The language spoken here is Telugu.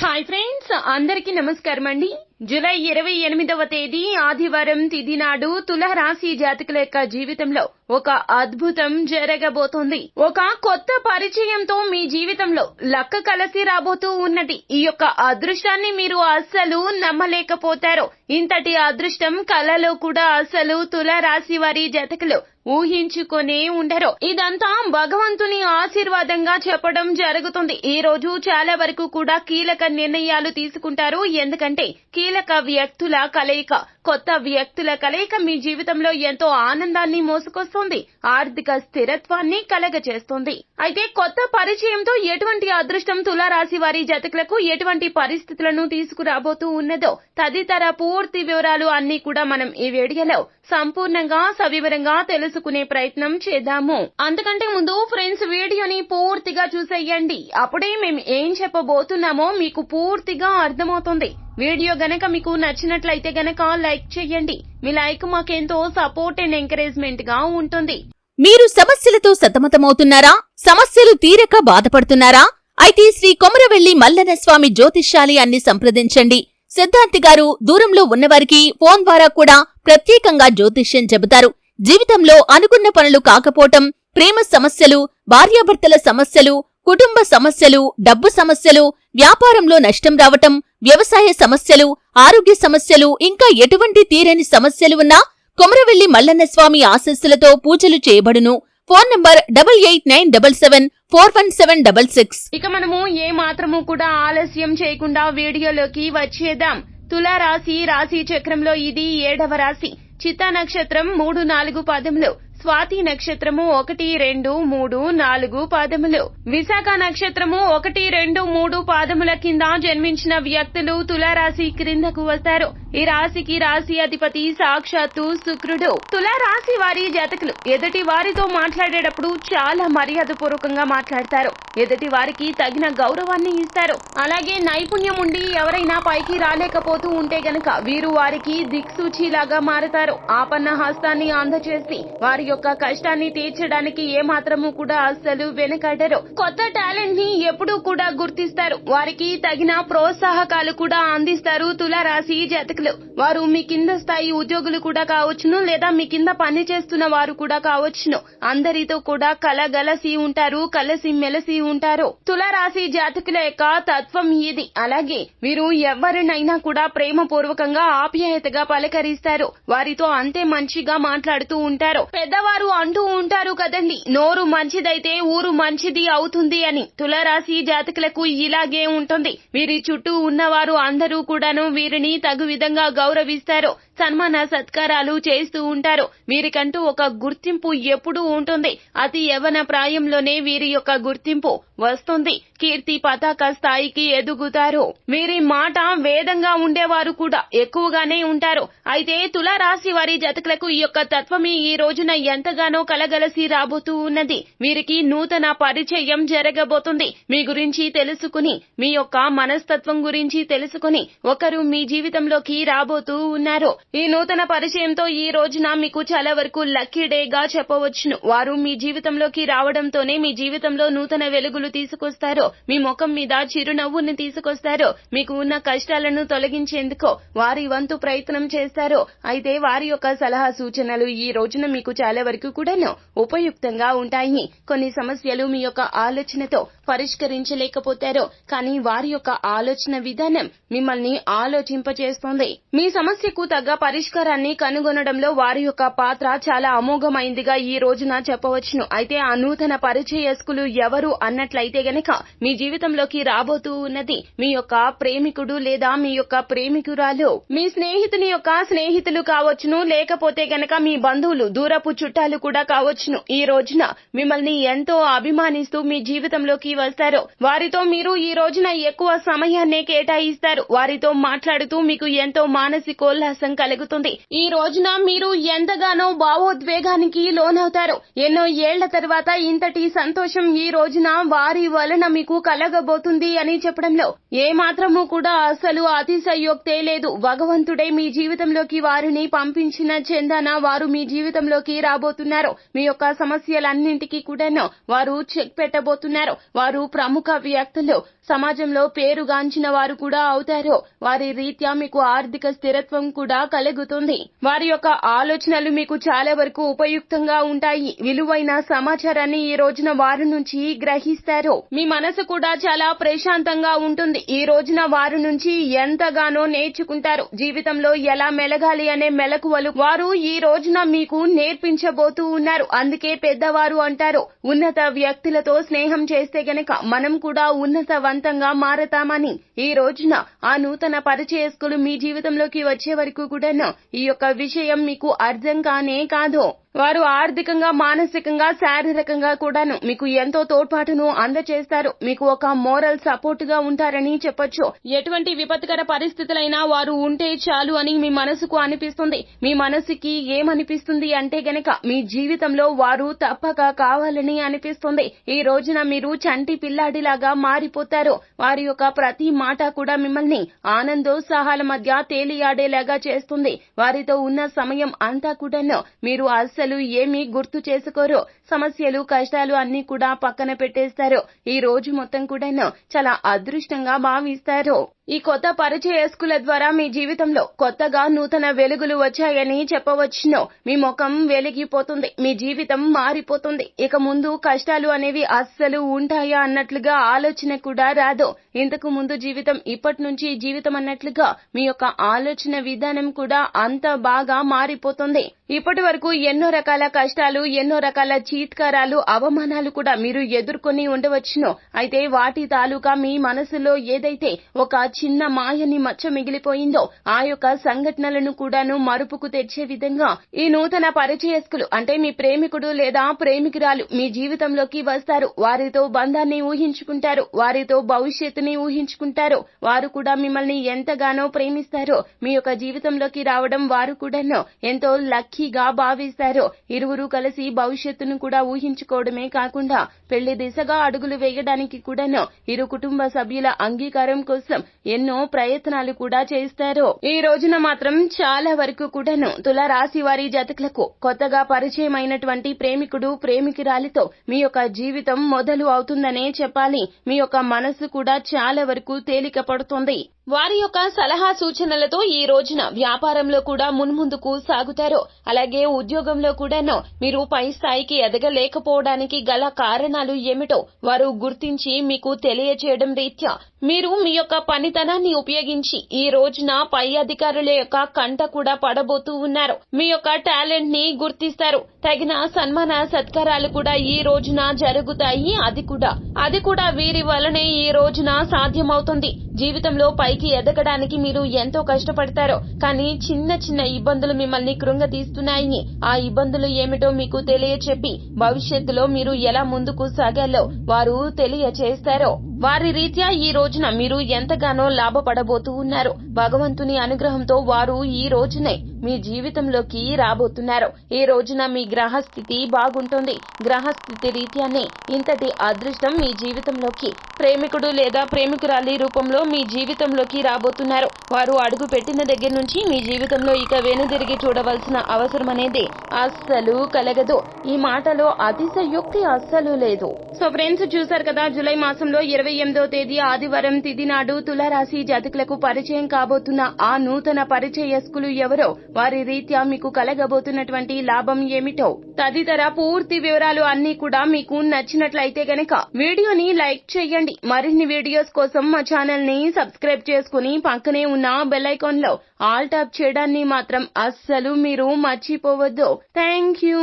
హాయ్ ఫ్రెండ్స్ అందరికీ నమస్కారం అండి. జూలై ఇరవై ఎనిమిదవ తేదీ ఆదివారం తిది నాడు తులరాశి జాతకుల యొక్క జీవితంలో ఒక అద్భుతం జరగబోతోంది. ఒక కొత్త పరిచయంతో మీ జీవితంలో లక్క కలసి రాబోతూ ఉన్నది. ఈ యొక్క అదృష్టాన్ని మీరు అస్సలు నమ్మలేకపోతారు. ఇంతటి అదృష్టం కలలో కూడా అసలు తులరాశి వారి జాతకులు ఊహించుకునే ఉండరు. ఇదంతా భగవంతుని ఆశీర్వాదంగా చెప్పడం జరుగుతుంది. ఈ రోజు చాలా వరకు కూడా కీలక నిర్ణయాలు తీసుకుంటారు. ఎందుకంటే కీలక వ్యక్తుల కలయిక. కొత్త వ్యక్తుల కలయిక మీ జీవితంలో ఎంతో ఆనందాన్ని మోసుకొస్తుంది ఆర్థిక స్థిరత్వాన్ని కలగజేస్తుంది. అయితే కొత్త పరిచయంతో ఎటువంటి అదృష్టం తులారాశి వారి జతకులకు ఎటువంటి పరిస్థితులను తీసుకురాబోతూ ఉన్నదో తదితర పూర్తి వివరాలు అన్ని కూడా మనం ఈ వీడియోలో సంపూర్ణంగా సవివరంగా తెలుసుకునే ప్రయత్నం చేద్దాము. అంతకంటే ముందు ఫ్రెండ్స్ వీడియోని పూర్తిగా చూసేయండి. అప్పుడే మేము ఏం చెప్పబోతున్నామో మీకు పూర్తిగా అర్థమవుతుంది. వీడియో గనక మీకు నచ్చినట్లయితే గనక లైక్ చేయండి. మీ లైక్ మాకెంతో సపోర్ట్ అండ్ ఎంకరేజ్మెంట్గా ఉంటుంది. మీరు సమస్యలతో సతమతమవుతున్నారా? సమస్యలు తీరక బాధపడుతున్నారా? అయితే శ్రీ కొమరవెల్లి మల్లన స్వామి జ్యోతిష్యాలయాన్ని సంప్రదించండి. సిద్ధాంతి గారు దూరంలో ఉన్నవారికి ఫోన్ ద్వారా కూడా ప్రత్యేకంగా జ్యోతిష్యం చెబుతారు. జీవితంలో అనుకున్న పనులు కాకపోవటం ప్రేమ సమస్యలు భార్యాభర్తల సమస్యలు కుటుంబ సమస్యలు డబ్బు సమస్యలు వ్యాపారంలో నష్టం రావటం వ్యవసాయ సమస్యలు ఆరోగ్య సమస్యలు ఇంకా ఎటువంటి తీరని సమస్యలు ఉన్నా కొమరవెల్లి మల్లన్న స్వామి ఆశస్సులతో పూజలు చేయబడును. Phone number double eight nine double seven four one seven double six. ఇక మనము ఏ మాత్రము కూడా ఆలస్యం చేయకుండా వీడియోలోకి వచ్చేద్దాం. తులారాశి రాశి చక్రంలో ఇది ఏడవ రాశి. చిత్తా నక్షత్రం మూడు నాలుగు పదములు. స్వాతి నక్షత్రము ఒకటి రెండు మూడు నాలుగు పాదములు. విశాఖ నక్షత్రము ఒకటి రెండు మూడు పాదముల కింద జన్మించిన వ్యక్తులు తులారాశి క్రిందకు వస్తారు. ఈ రాశికి రాశి అధిపతి సాక్షాత్తు శుక్రుడు. తులారాశి వారి జాతకులు ఎదుటి వారితో మాట్లాడేటప్పుడు చాలా మర్యాద పూర్వకంగా మాట్లాడతారు. ఎదుటి వారికి తగిన గౌరవాన్ని ఇస్తారు. అలాగే నైపుణ్యం ఉండి ఎవరైనా పైకి రాలేకపోతూ ఉంటే గనక వీరు వారికి దిక్సూచిలాగా మారతారు. ఆపన్న హస్తాన్ని అందచేసి వారి యొక్క కష్టాన్ని తీర్చడానికి ఏ మాత్రము కూడా అస్సలు వెనకడరు. కొత్త టాలెంట్ని ఎప్పుడూ కూడా గుర్తిస్తారు. వారికి తగిన ప్రోత్సాహకాలు కూడా అందిస్తారు తులారాశి కార్మికులు వారు మీ కింద స్థాయి ఉద్యోగులు కూడా కావచ్చును లేదా మీ కింద పని చేస్తున్న వారు కూడా కావచ్చును. అందరితో కూడా కలగలసి ఉంటారు కలసి మెలసి ఉంటారు. తులరాశి జాతకుల యొక్క తత్వం ఇది. అలాగే వీరు ఎవరినైనా కూడా ప్రేమ పూర్వకంగా ఆప్యాయతగా పలకరిస్తారు. వారితో అంతే మంచిగా మాట్లాడుతూ ఉంటారు. పెద్దవారు అంటూ ఉంటారు కదండి నోరు మంచిదైతే ఊరు మంచిది అవుతుంది అని. తులరాశి జాతకులకు ఇలాగే ఉంటుంది. వీరి చుట్టూ ఉన్నవారు అందరూ కూడాను వీరిని తగు విధంగా గౌరవిస్తారు. సన్మాన సత్కారాలు చేస్తూ ఉంటారు. వీరికంటూ ఒక గుర్తింపు ఎప్పుడూ ఉంటుంది. అతి యవన ప్రాయంలోనే వీరి యొక్క గుర్తింపు వస్తుంది. కీర్తి పతాక స్థాయికి ఎదుగుతారు. వీరి మాట వేదంగా ఉండేవారు కూడా ఎక్కువగానే ఉంటారు. అయితే తులారాశి వారి జతకులకు ఈ యొక్క తత్వమే ఈ రోజున ఎంతగానో కలగలసి రాబోతూ ఉన్నది. వీరికి నూతన పరిచయం జరగబోతుంది. మీ గురించి తెలుసుకుని మీ యొక్క మనస్తత్వం గురించి తెలుసుకుని ఒకరు మీ జీవితంలోకి రాబోతూ ఉన్నారు. ఈ నూతన పరిచయంతో ఈ రోజున మీకు చాలా వరకు లక్కీ డేగా చెప్పవచ్చును. వారు మీ జీవితంలోకి రావడంతోనే మీ జీవితంలో నూతన వెలుగులు తీసుకొస్తారో మీ ముఖం మీద చిరునవ్వుని తీసుకొస్తారో మీకు ఉన్న కష్టాలను తొలగించేందుకు వారి వంతు ప్రయత్నం చేస్తారో అయితే వారి యొక్క సలహా సూచనలు ఈ రోజున మీకు చాలా వరకు కూడాను ఉపయుక్తంగా ఉంటాయి. కొన్ని సమస్యలు మీ యొక్క ఆలోచనతో పరిష్కరించలేకపోతారు. కానీ వారి యొక్క ఆలోచన విధానం మిమ్మల్ని ఆలోచింపచేస్తుంది మీ సమస్యకు తగ్గ పరిష్కారాన్ని కనుగొనడంలో వారి యొక్క పాత్ర చాలా అమోఘమైందిగా ఈ రోజున చెప్పవచ్చును. అయితే ఆ నూతన పరిచయస్కులు ఎవరు అన్నట్లయితే గనక మీ జీవితంలోకి రాబోతూ ఉన్నది మీ యొక్క ప్రేమికుడు లేదా మీ యొక్క ప్రేమికురాలు. మీ స్నేహితుని యొక్క స్నేహితులు కావచ్చును. లేకపోతే గనక మీ బంధువులు దూరపు చుట్టాలు కూడా కావచ్చును. ఈ రోజున మిమ్మల్ని ఎంతో అభిమానిస్తూ మీ జీవితంలోకి వస్తారు. వారితో మీరు ఈ రోజున ఎక్కువ సమయాన్నే కేటాయిస్తారు. వారితో మాట్లాడుతూ మీకు ఎంతో మానసికోల్లాసం కలుగుతుంది. ఈ రోజున మీరు ఎంతగానో భావోద్వేగానికి లోనవుతారు. ఎన్నో ఏళ్ళ తర్వాత ఇంతటి సంతోషం ఈ రోజున వారి వలన మీకు కలగబోతుంది అని చెప్పడంలో ఏ మాత్రము కూడా అసలు అతిశయోక్తే లేదు. భగవంతుడే మీ జీవితంలోకి వారిని పంపించిన చెందన వారు మీ జీవితంలోకి రాబోతున్నారు. మీ యొక్క సమస్యలన్నింటికీ కూడాను వారు చెక్ పెట్టబోతున్నారు. వారు ప్రముఖ వ్యక్తులు. సమాజంలో పేరుగాంచిన వారు కూడా అవుతారు. వారి రీత్యా మీకు ఆర్థిక స్థిరత్వం కూడా కలుగుతుంది. వారి యొక్క ఆలోచనలు మీకు చాలా వరకు ఉపయుక్తంగా ఉంటాయి. విలువైన సమాచారాన్ని ఈ రోజున వారి నుంచి గ్రహిస్తారు. మీ మనసు కూడా చాలా ప్రశాంతంగా ఉంటుంది. ఈ రోజున వారి నుంచి ఎంతగానో నేర్చుకుంటారు. జీవితంలో ఎలా మెలగాలి అనే మెలకువలు వారు ఈ రోజున మీకు నేర్పించబోతూ ఉన్నారు. అందుకే పెద్దవారు అంటారు. ఉన్నత వ్యక్తులతో స్నేహం చేస్తే కనుక మనం కూడా ఉన్నతవంతంగా మారతామని ఈ రోజున ఆ నూతన పరిచయస్కులు మీ జీవితంలోకి వచ్చే వరకు కూడాను ఈ యొక్క విషయం మీకు అర్థం కానే కాదు. వారు ఆర్థికంగా మానసికంగా శారీరకంగా కూడాను మీకు ఎంతో తోడ్పాటును అందజేస్తారు మీకు ఒక మోరల్ సపోర్ట్గా ఉంటారని చెప్పొచ్చు. ఎటువంటి విపత్కర పరిస్థితులైనా వారు ఉంటే చాలు అని మీ మనసుకు అనిపిస్తుంది. మీ మనసుకి ఏమనిపిస్తుంది అంటే గనక మీ జీవితంలో వారు తప్పక కావాలని అనిపిస్తుంది. ఈ రోజున మీరు చంటి పిల్లాడిలాగా మారిపోతారు. వారి యొక్క ప్రతి మాట కూడా మిమ్మల్ని ఆనందోత్సాహాల మధ్య తేలియాడేలాగా చేస్తుంది. వారితో ఉన్న సమయం అంతా కూడాను మీరు అస్సలు ఏమీ గుర్తు చేసుకోరు. సమస్యలు కష్టాలు అన్ని కూడా పక్కన పెట్టేస్తారు. ఈ రోజు మొత్తం కూడాను చాలా అదృష్టంగా భావిస్తారు. ఈ కొత్త పరిచయస్కుల ద్వారా మీ జీవితంలో కొత్తగా నూతన వెలుగులు వచ్చాయని చెప్పవచ్చును. మీ ముఖం వెలిగిపోతుంది మీ జీవితం మారిపోతుంది. ఇక ముందు కష్టాలు అనేవి అస్సలు ఉంటాయా అన్నట్లుగా ఆలోచన కూడా రాదు. ఇంతకు ముందు జీవితం ఇప్పటి నుంచి జీవితం అన్నట్లుగా మీ యొక్క ఆలోచన విధానం కూడా అంత బాగా మారిపోతుంది. ఇప్పటి వరకు ఎన్నో రకాల కష్టాలు ఎన్నో రకాల చీత్కారాలు అవమానాలు కూడా మీరు ఎదుర్కొని ఉండవచ్చును. అయితే వాటి తాలూకా మీ మనసులో ఏదైతే ఒక చిన్న మాయని మచ్చ మిగిలిపోయిందో ఆ యొక్క సంఘటనలను కూడాను మరుపుకు తెచ్చే విధంగా ఈ నూతన పరిచయస్కులు అంటే మీ ప్రేమికుడు లేదా ప్రేమికురాలు మీ జీవితంలోకి వస్తారు. వారితో బంధాన్ని ఊహించుకుంటారు. వారితో భవిష్యత్తుని ఊహించుకుంటారు. వారు కూడా మిమ్మల్ని ఎంతగానో ప్రేమిస్తారు. మీ యొక్క జీవితంలోకి రావడం వారు కూడాను ఎంతో లక్కీగా భావిస్తారు. ఇరువురు కలిసి భవిష్యత్తును కూడా ఊహించుకోవడమే కాకుండా పెళ్ళి దిశగా అడుగులు వేయడానికి కూడాను ఇరు కుటుంబ సభ్యుల అంగీకారం కోసం ఎన్నో ప్రయత్నాలు కూడా చేస్తారు. ఈ రోజున మాత్రం చాలా వరకు కూడాను తులరాశి వారి జతకులకు కొత్తగా పరిచయమైనటువంటి ప్రేమికుడు ప్రేమికురాలితో మీ యొక్క జీవితం మొదలు అవుతుందనే చెప్పాలి. మీ యొక్క మనసు కూడా చాలా వరకు తేలిక పడుతుంది. వారి యొక్క సలహా సూచనలతో ఈ రోజున వ్యాపారంలో కూడా మున్ముందుకు సాగుతారు. అలాగే ఉద్యోగంలో కూడాను మీరు పై స్థాయికి ఎదగలేకపోవడానికి గల కారణాలు ఏమిటో వారు గుర్తించి మీకు తెలియచేయడం రీత్యా మీరు మీ యొక్క పనితనాన్ని ఉపయోగించి ఈ రోజున పై అధికారుల యొక్క కంట కూడా పడబోతూ ఉన్నారు. మీ యొక్క టాలెంట్ని గుర్తిస్తారు. తగిన సన్మాన సత్కారాలు కూడా ఈ రోజున జరుగుతాయి. అది కూడా అది కూడా వీరి వలనే ఈ రోజున సాధ్యమవుతుంది. జీవితంలో పైకి ఎదగడానికి మీరు ఎంతో కష్టపడతారో. కానీ చిన్న చిన్న ఇబ్బందులు మిమ్మల్ని కృంగతీస్తున్నాయి. ఆ ఇబ్బందులు ఏమిటో మీకు తెలియచెప్పి భవిష్యత్తులో మీరు ఎలా ముందుకు సాగాలో వారు తెలియచేస్తారో. వారి రీత్యా ఈ రోజున మీరు ఎంతగానో లాభపడబోతూ ఉన్నారు. భగవంతుని అనుగ్రహంతో వారు ఈ రోజునే మీ జీవితంలోకి రాబోతున్నారు. ఈ రోజున మీ గ్రహస్థితి బాగుంటుంది. గ్రహస్థితి రీత్యానే ఇంతటి అదృష్టం మీ జీవితంలోకి ప్రేమికుడు లేదా ప్రేమికురాలి రూపంలో మీ జీవితంలోకి రాబోతున్నారు. వారు అడుగు పెట్టిన దగ్గర నుంచి మీ జీవితంలో ఇక వెనుదిరిగి చూడవలసిన అవసరం అనేది అస్సలు కలగదు. ఈ మాటలో అతిశయోక్తి అస్సలు లేదు. సో ఫ్రెండ్స్ చూసారు కదా జూలై మాసంలో ఇరవై ఎనిమిదో తేదీ ఆదివారం తిది నాడు తులారాశి జాతకులకు పరిచయం కాబోతున్న ఆ నూతన పరిచయస్కులు ఎవరో వారి రీత్యా మీకు కలగబోతున్నటువంటి లాభం ఏమిటో తదితర పూర్తి వివరాలు అన్ని కూడా మీకు నచ్చినట్లయితే గనక వీడియోని లైక్ చేయండి. మరిన్ని వీడియోస్ కోసం మా ఛానల్ని సబ్స్క్రైబ్ చేసుకుని పక్కనే ఉన్న బెల్ ఐకాన్లో ఆల్ టాప్ చేయడాన్ని మాత్రం అస్సలు మీరు మర్చిపోవద్దు. Thank you.